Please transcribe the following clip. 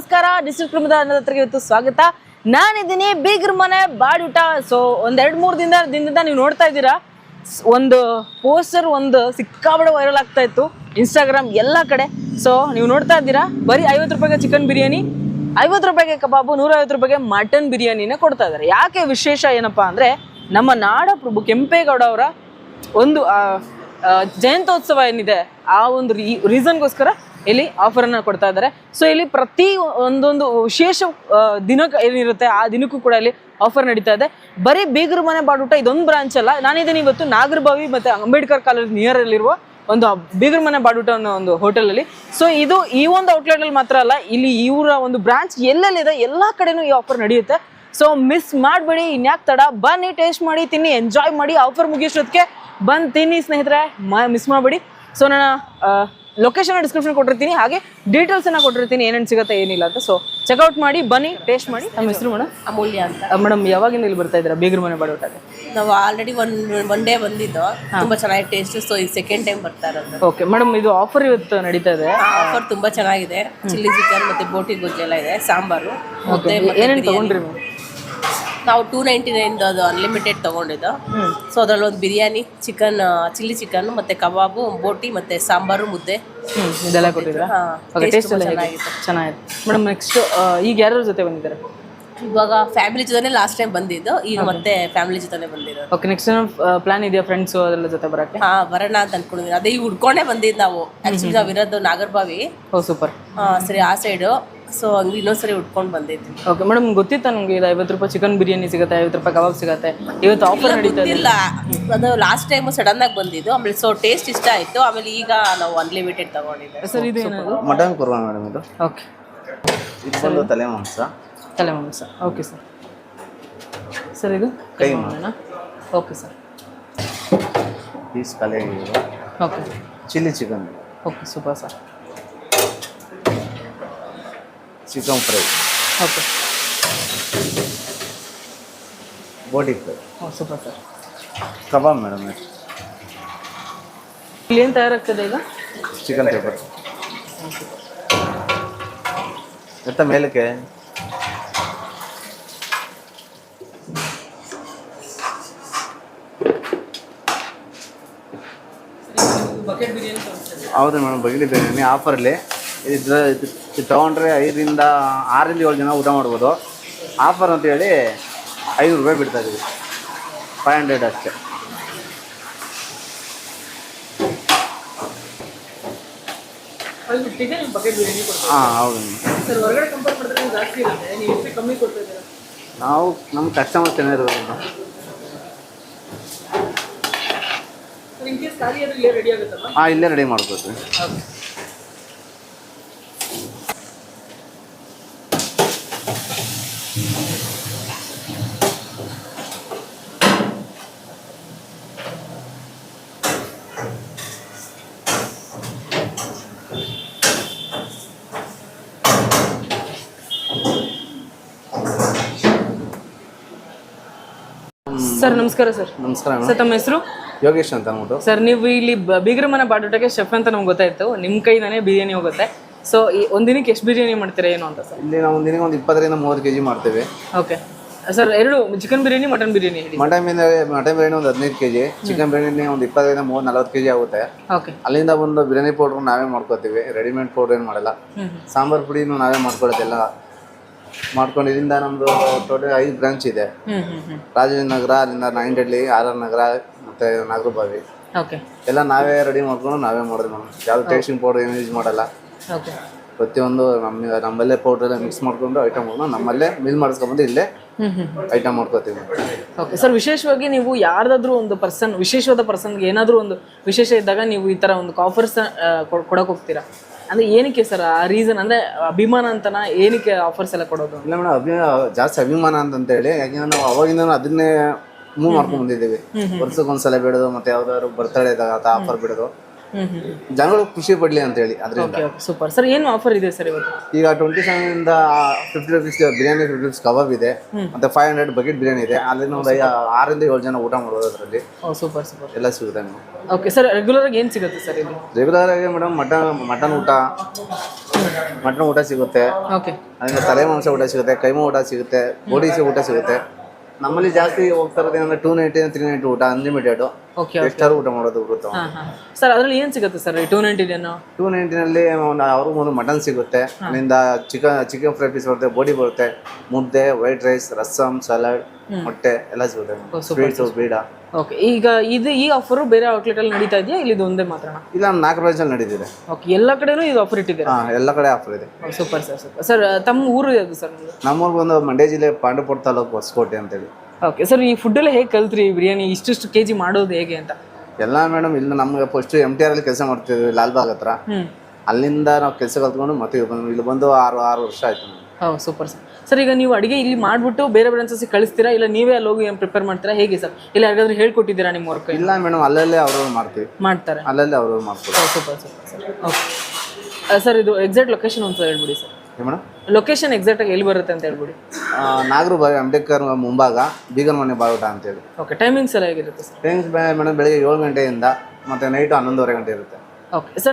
ನಮಸ್ಕಾರ ಡಿಸ್ಟ್ರಿಕ್ಟ್ ಕ್ರಮದ ಅನ್ನದತ್ರಿಗೆ ಇವತ್ತು ಸ್ವಾಗತ. ನಾನಿದ್ದೀನಿ ಬೀಗ್ರ ಮನೆ ಬಾಡೂಟ ಸೊ ಒಂದೆರಡು ಮೂರು ದಿನ ದಿನದಿಂದ ನೀವು ನೋಡ್ತಾ ಇದ್ದೀರಾ. ಒಂದು ಪೋಸ್ಟರ್ ಒಂದು ಸಿಕ್ಕಾಬಡೆ ವೈರಲ್ ಆಗ್ತಾ ಇತ್ತು. ಇನ್ಸ್ಟಾಗ್ರಾಮ್ ಎಲ್ಲ ಕಡೆ. ಸೊ ನೀವು ನೋಡ್ತಾ ಇದ್ದೀರಾ, ಬರೀ ಐವತ್ತು ರೂಪಾಯಿಗೆ ಚಿಕನ್ ಬಿರಿಯಾನಿ, ಐವತ್ತು ರೂಪಾಯಿಗೆ ಕಬಾಬು, ನೂರೈವತ್ತು ರೂಪಾಯಿಗೆ ಮಟನ್ ಬಿರಿಯಾನಿನ ಕೊಡ್ತಾ ಇದ್ದಾರೆ. ಯಾಕೆ ವಿಶೇಷ ಏನಪ್ಪಾ ಅಂದ್ರೆ, ನಮ್ಮ ನಾಡ ಪ್ರಭು ಕೆಂಪೇಗೌಡ ಅವರ ಒಂದು ಜಯಂತೋತ್ಸವ ಏನಿದೆ, ಆ ಒಂದು ರೀಸನ್ಗೋಸ್ಕರ ಇಲ್ಲಿ ಆಫರ್ ಅನ್ನ ಕೊಡ್ತಾ ಇದ್ದಾರೆ. ಸೊ ಇಲ್ಲಿ ಪ್ರತಿ ಒಂದೊಂದು ವಿಶೇಷ ದಿನ ಏನಿರುತ್ತೆ, ಆ ದಿನಕ್ಕೂ ಕೂಡ ಇಲ್ಲಿ ಆಫರ್ ನಡೀತಾ ಇದೆ. ಬರೀ ಬೀಗರ ಮನೆ ಬಾಡೂಟ ಇದೊಂದು ಬ್ರಾಂಚ್ ಅಲ್ಲ ನಾನಿದ್ದೀನಿ ಇವತ್ತು ನಾಗರಬಾವಿ ಮತ್ತೆ ಅಂಬೇಡ್ಕರ್ ಕಾಲೇಜ್ ನಿಯರ್ ಅಲ್ಲಿರುವ ಒಂದು ಬೀಗರ ಮನೆ ಬಾಡೂಟ ಅನ್ನೋ ಒಂದು ಹೋಟೆಲ್ ಅಲ್ಲಿ. ಸೊ ಇದು ಈ ಒಂದು ಔಟ್ಲೆಟ್ ಅಲ್ಲಿ ಮಾತ್ರ ಅಲ್ಲ, ಇಲ್ಲಿ ಇವರ ಒಂದು ಬ್ರಾಂಚ್ ಎಲ್ಲೆಲ್ಲಿದೆ, ಎಲ್ಲಾ ಕಡೆನೂ ಈ ಆಫರ್ ನಡೆಯುತ್ತೆ. ಸೊ ಮಿಸ್ ಮಾಡಬೇಡಿ, ಇನ್ಯಾಕ್ ತಡ, ಬನ್ನಿ ಟೇಸ್ಟ್ ಮಾಡಿ, ತಿನ್ನಿ ಎಂಜಾಯ್ ಮಾಡಿ ಆಫರ್ ಮುಗಿಸೋದಕ್ಕೆ ಬಂದು ತಿನ್ನಿ ಸ್ನೇಹಿತರೆ ಮಿಸ್ ಮಾಡಬೇಡಿ. ಸೊ ನನ್ನ ಲೊಕೇಶನ್ ಡಿಸ್ಕ್ರಿಪ್ಷನ್ ಕೊಟ್ಟಿರ್ತೀನಿ ಹಾಗೆ ಡೀಟೇಲ್ಸ್ ಅನ್ನ ಕೊಟ್ಟಿರ್ತೀನಿ ಏನೇನು ಸಿಗುತ್ತೆ ಏನಿಲ್ಲ ಅಂತ. ಸೊ ಚೆಕ್ಔಟ್ ಮಾಡಿ ಬನ್ನಿ ಟೇಸ್ಟ್ ಮಾಡಿ. ನಮ್ಮ ಹೆಸರು ಮೇಡಮ್? ಅಮೂಲ್ಯ ಅಂತ. ಮೇಡಮ್ ಯಾವಾಗಿಂದ ಇಲ್ಲಿ ಬರ್ತಾ ಇದ್ದೀರಾ? ಬೀಗರ ಮನೆ ಬಾಡೋಟಕ್ಕೆ ನಾವು ಆಲ್ರೆಡಿ ಒನ್ ಒನ್ ಡೇ ಬಂದಿದ್ದು. ತುಂಬಾ ಚೆನ್ನಾಗಿ ಟೇಸ್ಟ್ ಸೊ ಈಗ ಸೆಕೆಂಡ್ ಟೈಮ್ ಬರ್ತಾ ಇರೋದು. ಓಕೆ ಮೇಡಮ್ ಇದು ಆಫರ್ ಇವತ್ತು ನಡೀತಾ ಇದೆ. ಆಫರ್ ತುಂಬಾ ಚೆನ್ನಾಗಿದೆ. ಚಿಲ್ಲಿ ಚಿಕನ್ ಮತ್ತೆ ಬೋಟಿ ಗುಜ್ಜೆಲ್ಲ ಎಲ್ಲ ಇದೆ ಸಾಂಬಾರು ಏನೇನು. ತಗೊಂಡ್ರಿ ಮ್ಯಾಮ್ ನಾವು ಟೂ ನೈಂಟಿ ನೈನ್ದು ಅದು ಅನ್ಲಿಮಿಟೆಡ್ ತೊಗೊಂಡಿದ್ದು. ಸೊ ಅದರಲ್ಲಿ ಒಂದು ಬಿರಿಯಾನಿ ಚಿಕನ್ ಚಿಲ್ಲಿ ಚಿಕನ್ ಮತ್ತೆ ಕಬಾಬು ಬೋಟಿ ಮತ್ತೆ ಸಾಂಬಾರು ಮುದ್ದೆ. ಇದೆಲ್ಲ ಕೊಟ್ಟಿದ್ದೀರಾ? ಹಾ, ಓಕೆ ಟೇಸ್ಟ್ ಎಲ್ಲ ಚೆನ್ನಾಗಿತ್ತು. ಚೆನ್ನಾಗಿದೆ ಮೇಡಮ್ ನೆಕ್ಸ್ಟ್ ಈಗ ಯಾರ್ಯಾರ ಜೊತೆ ಬಂದಿದ್ದಾರೆ? ಇವಾಗ ಫ್ಯಾಮಿಲಿ ಜೊತೆನೇ ಲಾಸ್ಟ್ ಟೈಮ್ ಬಂದಿದ್ದು ಈಗ ಮತ್ತೆ ಫ್ಯಾಮಿಲಿ ಜೊತೆನೆ ಬಂದಿರೋದು. ಓಕೆ ನೆಕ್ಸ್ಟ್ ಪ್ಲಾನ್ ಇದೆಯಾ ಫ್ರೆಂಡ್ಸ್ ಅದೆಲ್ಲ ಜೊತೆ ಬರಕ್ಕೆ? ಹಾ ಬರೋಣ ಅಂತ ಅನ್ಕೊಂಡಿದ್ದೀನಿ ಅದೇ ಈಗ ಹುಡ್ಕೊಂಡೇ ಬಂದಿದ್ದು ನಾವು. ಆಕ್ಚುಲಿ ನಾವು ಇರೋದು ನಾಗರ್ಬಾವಿ. ಓ ಸೂಪರ್. ಸರಿ ಆ ಸೈಡು ಸೊ ಹಂಗೆ ಇನ್ನೊಂದ್ಸರಿ ಉಟ್ಕೊಂಡು ಬಂದಿದ್ವಿ ಓಕೆ ಮೇಡಮ್ ಗೊತ್ತಿತ್ತ ನಮಗೆ ಇದು ಐವತ್ತು ರೂಪಾಯಿ ಚಿಕನ್ ಬಿರಿಯಾನಿ ಸಿಗುತ್ತೆ ಐವತ್ತು ರೂಪಾಯಿ ಕಬಾಬ್ ಸಿಗುತ್ತೆ? ಇವತ್ತು ಆಫರ್ ನಡೀತಾ ಇದೆ. ಇಲ್ಲ ಅದು ಲಾಸ್ಟ್ ಟೈಮ್ ಸಡನ್ ಆಗಿ ಬಂದಿದ್ದು. ಆಮೇಲೆ ಸೊ ಟೇಸ್ಟ್ ಇಷ್ಟ ಆಯ್ತು. ಆಮೇಲೆ ಈಗ ನಾವು ಅನ್ಲಿಮಿಟೆಡ್ ತಗೊಂಡಿದ್ದೆ. ಸರ್ ಇದು ಏನದು ಮಟನ್ ಕುರ್ಮಾ ಮೇಡಮ್ ಇದು. ಓಕೆ ಇದು ಬಂದು ತಲೆ ಮಾಂಸ. ತಲೆ ಮಾಂಸ. ಓಕೆ ಸರ್ ಸರ್ ಇದು? ಕೈ ಮಾಡೋಣ ಓಕೆ ಸರ್ ಪೀಸ್ ಕಲೆ okay chilli chicken okay super sir chicken fry okay. Boti fry ಓ ಸೂಪರ್ ಸರ್ ಕಬಾಬ್ ಮೇಡಮ್ ಇಲ್ಲಿ ಏನು ತಯಾರಾಗ್ತದೆ ಈಗ? ಚಿಕನ್ ಪೇಪರ್ ಎತ್ತ ಮೇಲಕ್ಕೆ? ಹೌದು ಮೇಡಮ್ ಬಗಿಲಿ ಬಿರಿಯಾನಿ ಆಫರಲ್ಲಿ ಇದು ತೊಗೊಂಡ್ರೆ ಐದರಿಂದ ಆರರಿಂದ ಏಳು ಜನ ಊಟ ಮಾಡ್ಬೋದು. ಆಫರ್ ಅಂತೇಳಿ ಐದು ರೂಪಾಯಿ ಬಿಡ್ತಾ ಇದ್ದೀವಿ ಫೈವ್ ಹಂಡ್ರೆಡ್ ಅಷ್ಟೇ. ಹಾಂ ಹೌದು. ನೀವು ನಮ್ಮ ಕಸ್ಟಮರ್ ಆಗುತ್ತಲ್ಲ? ಹಾಂ ಇಲ್ಲೇ ರೆಡಿ ಮಾಡ್ಕೊತೀವಿ ಸರ್ ನಮಸ್ಕಾರ ಸರ್. ನಮಸ್ಕಾರ ಸರ್ ತಮ್ಮ ಹೆಸರು? ಯೋಗೇಶ್ ಅಂತ ಅಂದ್ಬಿಟ್ಟು ಸರ್ ನೀವು ಇಲ್ಲಿ ಬ- ಬೀಗರ ಮನೆ ಬಾಡೂಟಕ್ಕೆ ಶೆಫ್ ಅಂತ ನಮ್ಗೆ ಗೊತ್ತಾಯ್ತು. ನಿಮ್ಮ ಕೈಯಿಂದಾನೇ ಬಿರಿಯಾನಿ ಹೋಗುತ್ತೆ. ಸೊ ಈ ಒಂದಿನಕ್ಕೆ ಎಷ್ಟು ಬಿರಿಯಾನಿ ಮಾಡ್ತೀರಾ ಏನು ಅಂತ ಸರ್? ಇಲ್ಲಿ ನಾವು ದಿನಕ್ಕೆ ಒಂದು ಇಪ್ಪತ್ತರಿಂದ ಮೂವತ್ತು ಕೆಜಿ ಮಾಡ್ತೇವೆ. ಓಕೆ. ಸರ್ ಎರಡು chicken biryani mutton biryani mutton biryani mutton biryani ಒಂದು ಹದಿನೈದು ಕೆ ಜಿ ಚಿಕನ್ ಬಿರಿಯಾನಿ ಒಂದು ಇಪ್ಪತ್ತರಿಂದ ಮೂವತ್ತು ನಲವತ್ತು ಕೆ ಜಿ ಆಗುತ್ತೆ. ಓಕೆ. ಅಲ್ಲಿಂದ ಒಂದು ಬಿರಿಯಾನಿ ಪೌಡ್ರ್ ನಾವೇ ಮಾಡ್ಕೋತೀವಿ ರೆಡಿಮೇಡ್ ಪೌಡ್ರ್ ಏನು ಮಾಡಲ್ಲ. ಸಾಂಬಾರು ಪುಡಿನೂ ನಾವೇ ಮಾಡ್ಕೊಳ್ಳೋದೆಲ್ಲ ಮಾಡ್ಕೊಂಡು ಇದರಿಂದ ನಮ್ಮದು ಟೋಟಲ್ ಐದು ಬ್ರಾಂಚ್ ಇದೆ. ರಾಜೇಂದ್ರ ಅಲ್ಲಿಂದ ನಾಯಂಡಳ್ಳಿ ಆರ್ ಆರ್ ನಗರ ಮತ್ತು ನಾಗರಬಾವಿ. ಓಕೆ ಎಲ್ಲ ನಾವೇ ರೆಡಿ ಮಾಡ್ಕೊಂಡು ನಾವೇ ಮಾಡೋದು ಮೇಡಮ್ ಯಾವುದು ಟೇಸ್ಟಿಂಗ್ ಪೌಡರ್ ಏನು ಯೂಸ್ ಮಾಡಲ್ಲ. ಓಕೆ ಪ್ರತಿಯೊಂದು ನಮ್ಮ ನಮ್ಮಲ್ಲೇ ಪೌಡರ್ ಎಲ್ಲ ಮಿಕ್ಸ್ ಮಾಡ್ಕೊಂಡು ಐಟಮ್ ನಮ್ಮಲ್ಲೇ ಮಿಲ್ ಮಾಡಿಸ್ಕೊಂಬಂದು ಇಲ್ಲೇ ಐಟಮ್ ಮಾಡ್ಕೋತೀವಿ ಓಕೆ ಸರ್ ವಿಶೇಷವಾಗಿ ನೀವು ಯಾರ್ದಾದ್ರೂ ಒಂದು ಪರ್ಸನ್ ವಿಶೇಷವಾದ ಪರ್ಸನ್ಗೆ ಏನಾದರೂ ಒಂದು ವಿಶೇಷ ಇದ್ದಾಗ ನೀವು ಈ ಥರ ಒಂದು ಕಾಫರ್ಸ್ ಕೊಡೋಕೆ ಹೋಗ್ತೀರಾ? ಅಂದರೆ ಏನಕ್ಕೆ ಸರ್ ಆ ರೀಸನ್ ಅಂದ್ರೆ ಅಭಿಮಾನ ಅಂತನ ಏನಕ್ಕೆ ಆಫರ್ಸ್ ಎಲ್ಲ ಕೊಡೋದು? ಇಲ್ಲ ಮೇಡಮ್ ಅಭಿ ಜಾಸ್ತಿ ಅಭಿಮಾನ ಅಂತಂತೇಳಿ ಯಾಕೆಂದ್ರೆ ನಾವು ಅವಾಗಿಂದ ಅದನ್ನೇ ಮೂವ್ ಮಾಡ್ಕೊಂಡ್ ಬಂದಿದ್ದೀವಿ. ವರ್ಷಕ್ಕೊಂದ್ಸಲ ಬಿಡೋದು ಮತ್ತೆ ಯಾವ್ದಾದ್ರು ಬರ್ತಡೇ ಇದ್ದಾಗ ಆಫರ್ ಬಿಡೋದು. ಜನಗಳು ಖುಷಿ ಪಡ್ಲಿ ಅಂತೇಳಿ ಅದರಿಂದ. ಓಕೆ ಓಕೆ ಸೂಪರ್ ಸರ್ ಏನು ಆಫರ್ ಇದೆ ಸರ್ ಇವತ್ತು? ಈಗ ಟ್ವೆಂಟಿ ಸೆವೆನ್ ಇಂದ fifty rupees biryani fifty rupees kebab ಇದೆ. ಮತ್ತೆ ಫೈವ್ ಹಂಡ್ರೆಡ್ ಬಕೆಟ್ ಬಿರಿಯಾನಿ ಇದೆ. ಅಲ್ಲಿಂದ ಒಂದು ಆರರಿಂದ ಏಳು ಜನ ಊಟ ಮಾಡೋದು ಅದರಲ್ಲಿ. ಸೂಪರ್ ಸೂಪರ್ ಎಲ್ಲ ಸಿಗುತ್ತೆ ಓಕೆ ಸರ್ ರೆಗ್ಯುಲರ್ ಆಗಿ ಏನು ಸಿಗುತ್ತೆ ಸರ್ ಇಲ್ಲಿ? ರೆಗ್ಯುಲರ್ ಆಗಿ ಮೇಡಮ್ ಮಟನ್ ಮಟನ್ ಊಟ. ಮಟನ್ ಊಟ ಸಿಗುತ್ತೆ. ಓಕೆ ಅದರಿಂದ ತಲೆ ಮಾಂಸ ಊಟ ಸಿಗುತ್ತೆ ಕೈಮ ಊಟ ಸಿಗುತ್ತೆ ಬೋಡಿಸಿ ಊಟ ಸಿಗುತ್ತೆ. ನಮ್ಮಲ್ಲಿ ಜಾಸ್ತಿ ಹೋಗ್ತಾ ಇರೋದು ಏನಂದ್ರೆ ಟೂ ನೈಂಟಿ ತ್ರೀ ನೈಂಟಿ ಊಟ ಅನ್ಲಿಮಿಟೆಡ್ ಓಕೆ ಎಷ್ಟಾದ್ರು ಊಟ ಮಾಡೋದು ಬರುತ್ತೆ ಸರ್ ಅದ್ರಲ್ಲಿ ಏನು ಸಿಗುತ್ತೆ ಸರ್ ಟೂ ನೈಂಟಿ ಟೂ ನೈಂಟಿನಲ್ಲಿ ಅವ್ರಿಗೂ ಒಂದು ಮಟನ್ ಸಿಗುತ್ತೆ. ಅಲ್ಲಿಂದ ಚಿಕನ್ ಚಿಕನ್ ಫ್ರೈ ಪೀಸ್ ಬರುತ್ತೆ ಬೋಡಿ ಬರುತ್ತೆ ಮುದ್ದೆ ವೈಟ್ ರೈಸ್ ರಸಂ ಸಲಾಡ್ ಮೊಟ್ಟೆ ಎಲ್ಲ ಸಿಗುತ್ತೆ. ಸ್ವೀಟ್ಸು ಬೀಡ. ಓಕೆ ಈಗ ಇದು ಈ ಆಫರು ಬೇರೆ ಔಟ್ಲೆಟಲ್ಲಿ ನಡೀತಾ ಇದೆಯಾ? ಇಲ್ಲಿ ಇದು ಒಂದೇ ಮಾತ್ರ ಇಲ್ಲ ನಮ್ಮ ನಾಲ್ಕು ಬ್ರಾಂಚಲ್ಲಿ ನಡೀತಿದೆ. ಓಕೆ ಎಲ್ಲ ಕಡೆನೂ ಇದು ಆಫರ್ ಇಟ್ಟಿದ್ದಾರೆ? ಹಾಂ ಎಲ್ಲ ಕಡೆ ಆಫರ್ ಇದೆ. ಸೂಪರ್ ಸರ್ ಸೂಪರ್ ಸರ್ ತಮ್ಮ ಊರು ಯಾವುದು ಸರ್ ನಿಮ್ಮದು ನಮ್ಮೂರು ಬಂದು ಮಂಡ್ಯ ಜಿಲ್ಲೆ ಪಾಂಡವಪುರ ತಾಲೂಕು ಹೊಸಕೋಟೆ ಅಂತೇಳಿ. ಓಕೆ ಸರ್ ಈ ಫುಡ್ಡೆಲ್ಲ ಹೇಗೆ ಕಲ್ತ್ರಿ ಬಿರಿಯಾನಿ? ಇಷ್ಟಿಷ್ಟು ಕೆ ಜಿ ಮಾಡೋದು ಹೇಗೆ ಅಂತ? ಎಲ್ಲ ಮೇಡಮ್ ಇಲ್ಲಿ ನಮಗೆ ಫಸ್ಟ್ ಎಂ ಟಿ ಆರ್ ಅಲ್ಲಿ ಕೆಲಸ ಮಾಡ್ತಿದ್ವಿ ಲಾಲ್ಬಾಗ್ ಹತ್ರ. ಅಲ್ಲಿಂದ ನಾವು ಕೆಲಸ ಕಲ್ತ್ಕೊಂಡು ಮತ್ತೆ ಇಲ್ಲಿ ಬಂದು ಆರು ಆರು ವರ್ಷ ಆಯ್ತು. ಸೂಪರ್ ಸರ್ ಸರ್ ಈಗ ನೀವು ಅಡುಗೆ ಇಲ್ಲಿ ಮಾಡಿಬಿಟ್ಟು ಬೇರೆ ಬ್ರಾಂಚಸ್ಗೆ ಕಳಿಸ್ತೀರಾ? ಇಲ್ಲ ನೀವೇ ಅಲ್ಲಿ ಹೋಗಿ ಪ್ರಿಪೇರ್ ಮಾಡ್ತೀರಾ? ಹೇಗೆ ಸರ್? ಇಲ್ಲ ಯಾರಿಗಾದ್ರೂ ಹೇಳ್ಕೊಟ್ಟಿದ್ದೀರಾ ನಿಮ್ಮ ವರ್ಕ್ ಇಲ್ಲ ಮೇಡಮ್ ಅಲ್ಲಲ್ಲೇ ಅವರು ಮಾಡ್ತೀವಿ. ಮಾಡ್ತಾರೆ. ಅಲ್ಲಲ್ಲೇ ಅವರು ಮಾಡ್ತೀವಿ super super sir okay. Sir ಇದು ಎಕ್ಸಾಕ್ಟ್ ಲೊಕೇಶನ್ ಒಂದು ಸರ್. ಹೇಳ್ಬಿಡಿ ಸರ್ ಮೇಡಮ್ ಲೊಕೇಶನ್ ಎಕ್ಸಾಕ್ಟಾಗಿ ಎಲ್ಲಿ ಬರುತ್ತೆ ಅಂತ ಹೇಳ್ಬಿಡಿ. ನಾಗರು ಬಾವಿ ಅಂಬೇಡ್ಕರ್ ಮುಂಭಾಗ ಬೀಗನ್ ಮನೆ ಅಂತ ಅಂತೇಳಿ ಓಕೆ ಟೈಮಿಂಗ್ಸ್ ಎಲ್ಲ ಹೇಗಿರುತ್ತೆ ಸರ್? ಟೈಮ್ಸ್ ಮೇಡಮ್ ಬೆಳಿಗ್ಗೆ ಏಳು ಗಂಟೆಯಿಂದ ಮತ್ತೆ ನೈಟ್ ಹನ್ನೊಂದುವರೆ ಗಂಟೆ ಇರುತ್ತೆ. Okay sir